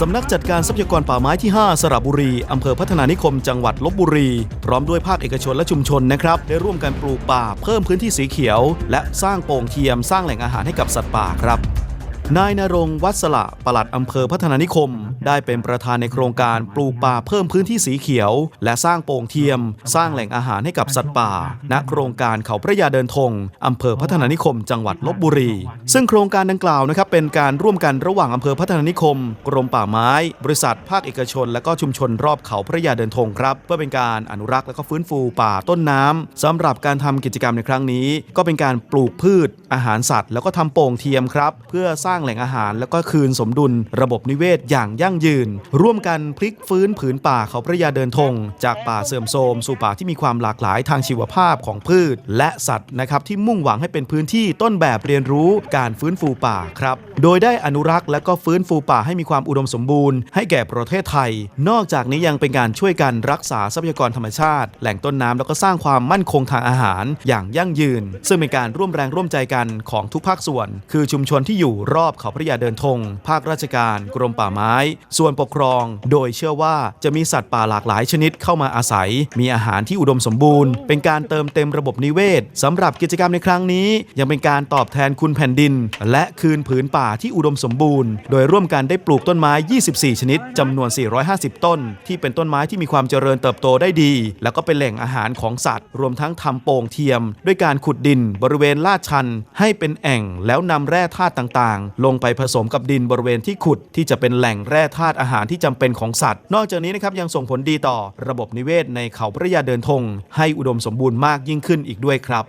สำนักจัดการทรัพยากรป่าไม้ที่ 5 สระบุรี อำเภอพัฒนานิคม จังหวัดลบบุรี พร้อมด้วยภาคเอกชนและชุมชนนะครับ ได้ร่วมกันปลูกป่า เพิ่มพื้นที่สีเขียว และสร้างโป่งเทียม สร้างแหล่งอาหารให้กับสัตว์ป่าครับ นายนรงวัสละปลัดอำเภอพัฒนานิคม ได้เป็นประธานในโครงการปลูกป่าเพิ่มพื้นที่สีเขียว และสร้างโป่งเทียม สร้างแหล่งอาหารให้กับสัตว์ป่า ณโครงการเขาพระยาเดินธงอำเภอพัฒนานิคม จังหวัดลบบุรี ซึ่งโครงการดังกล่าวนะครับเป็นการร่วมกันระหว่างอำเภอพัฒนานิคม กรมป่าไม้ บริษัท ภาคเอกชน และก็ชุมชนรอบเขาพระยาเดินธงครับ เพื่อเป็นการอนุรักษ์และก็ฟื้นฟูป่าต้นน้ำสำหรับการทำกิจกรรมในครั้งนี้ ก็เป็นการปลูกพืช อาหารสัตว์ แล้วก็ทำโป่งเทียมครับ เพื่อสร้างแหล่งอาหาร แล้วก็คืนสมดุลระบบนิเวศอย่างยั่งยืน ร่วมกันพลิกฟื้นผืนป่าเขาพระยาเดินธงจากป่าเสื่อมโทรมสู่ป่าที่มีความหลากหลายทางชีวภาพของพืช และสัตว์นะครับที่มุ่งหวังให้เป็นพื้นที่ต้นแบบเรียนรู้การฟื้นฟูป่าครับ โดยได้อนุรักษ์และก็ฟื้นฟูป่าให้มีความอุดมสมบูรณ์ให้แก่ประเทศไทย นอกจากนี้ยังเป็นการช่วยกันรักษาทรัพยากรธรรมชาติ แหล่งต้นน้ำแล้วก็สร้างความมั่นคงทางอาหารอย่างยั่งยืน ซึ่งเป็นการร่วมแรงร่วมใจกันของทุกภาคส่วน คือชุมชนที่อยู่รอบเขาพระยาเดินธงภาคราชการ กรมป่าไม้ ส่วนปกครอง โดยเชื่อว่าจะมีสัตว์ป่าหลากหลายชนิดเข้ามาอาศัย มีอาหารที่อุดมสมบูรณ์ เป็นการเติมเต็มระบบนิเวศสำหรับกิจกรรมในครั้งนี้ ยังเป็นการตอบแทนคุณแผ่นดิน และคืนผืนป่าที่อุดมสมบูรณ์ โดยร่วมกันได้ปลูกต้นไม้ 24 ชนิดจำนวน 450 ต้น ที่เป็นต้นไม้ที่มีความเจริญเติบโตได้ดี แล้วก็เป็นแหล่งอาหารของสัตว์ รวมทั้งทำโป่งเทียม ด้วยการขุดดิน บริเวณลาดชัน ให้เป็นแอ่งแล้วนำแร่ธาตุต่างลงไปผสมกับดินบริเวณที่ขุดที่จะเป็นแหล่งแร่ธาตุอาหารที่จำเป็นของสัตว์ นอกจากนี้นะครับยังส่งผลดีต่อระบบนิเวศในเขาพระยาเดินทงให้อุดมสมบูรณ์มากยิ่งขึ้นอีกด้วยครับ